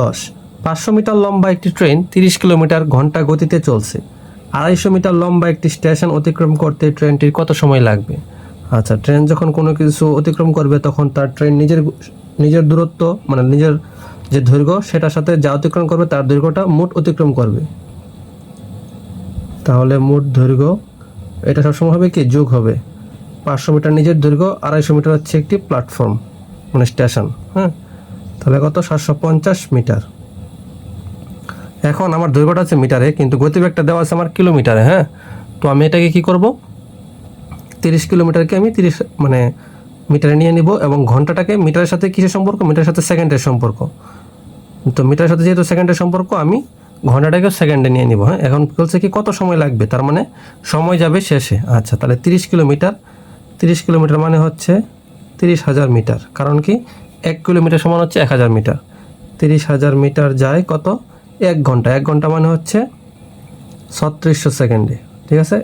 দশ। পাঁচশো মিটার লম্বা একটি ট্রেন তিরিশ কিলোমিটার ঘণ্টা গতিতে চলছে। আড়াইশো মিটার লম্বা একটি স্টেশন অতিক্রম করতে ট্রেনটির কত সময় লাগবে? আচ্ছা ট্রেন যখন কোনো কিছু অতিক্রম করবে তখন তার ট্রেন নিজের নিজের দূরত্ব মানে নিজের যে দৈর্ঘ্য সেটার সাথে যা অতিক্রম করবে তার দৈর্ঘ্যটা মোট অতিক্রম করবে। তাহলে মোট দৈর্ঘ্য, এটা সবসময় হবে কি? যোগ হবে। পাঁচশো মিটার নিজের দৈর্ঘ্য, আড়াইশো মিটার হচ্ছে একটি প্ল্যাটফর্ম মানে স্টেশন হ্যাঁ? তাহলে কত? সাতশো পঞ্চাশ মিটার। এখন আমার দৈর্ঘ্যটা আছে মিটারে, কিন্তু গতিবেগটা দেওয়া আছে আমার কিলোমিটারে হ্যাঁ? তো আমি এটাকে কি করব? তিরিশ কিলোমিটারকে আমি তিরিশ মানে মিটারে নিয়ে নিব এবং ঘন্টাটাকে মিটারের সাথে কিসের সম্পর্ক? মিটারের সাথে সেকেন্ডের সম্পর্ক। তো মিটারের সাথে যেহেতু সেকেন্ডের সম্পর্ক, আমি ঘন্টাটাকে সেকেন্ডে নিয়ে নিব হ্যাঁ? এখন বলছে কি কত সময় লাগবে? তার মানে সময় যাবে শেষে। আচ্ছা তাহলে তিরিশ কিলোমিটার। তিরিশ কিলোমিটার মানে হচ্ছে তিরিশ হাজার মিটার। কারণ কি? এক কিলোমিটার সমান হচ্ছে এক হাজার মিটার। তিরিশ হাজার মিটার যায় কত? এক ঘণ্টা। এক ঘণ্টা মানে হচ্ছে ছত্রিশশো সেকেন্ডে। ঠিক আছে?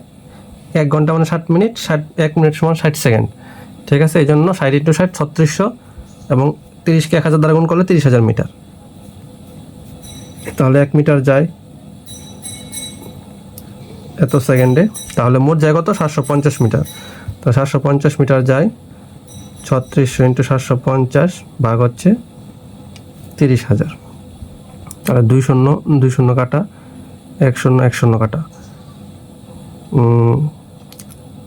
এক ঘণ্টা মানে ষাট মিনিট, ষাট, এক মিনিট সমান ষাট সেকেন্ড। ঠিক আছে? এই জন্য ষাট ইন্টু ষাট, ছত্রিশশো এবং তিরিশকে এক হাজার দ্বারা গুণ করলে তিরিশ হাজার মিটার। তাহলে এক মিটার যায় এত সেকেন্ডে। তাহলে মোট যায় কত? সাতশো পঞ্চাশ মিটার। তো সাতশো পঞ্চাশ মিটার যায় ছত্রিশশো ইন্টু সাতশো পঞ্চাশ ভাগ হচ্ছে তিরিশ হাজার। তাহলে দুই শূন্য দুই শূন্য কাটা, এক শূন্য এক শূন্য কাটা।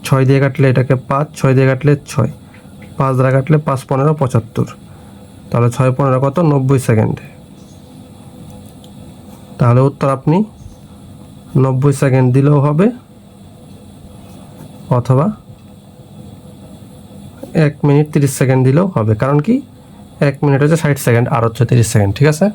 ছয় দিয়ে কাটলে এটাকে পাঁচ, ছয় দিয়ে কাটলে ছয়। পাঁচ দ্বারা কাটলে পাঁচ পনেরো পঁচাত্তর। তাহলে ছয় পনেরো কত? নব্বই সেকেন্ডে। তাহলে উত্তর আপনি নব্বই সেকেন্ড দিলেও হবে, অথবা এক মিনিট তিরিশ সেকেন্ড দিলেও হবে। কারণ কি? এক মিনিট হচ্ছে ষাট সেকেন্ড, আর হচ্ছে তিরিশ সেকেন্ড, ঠিক আছে?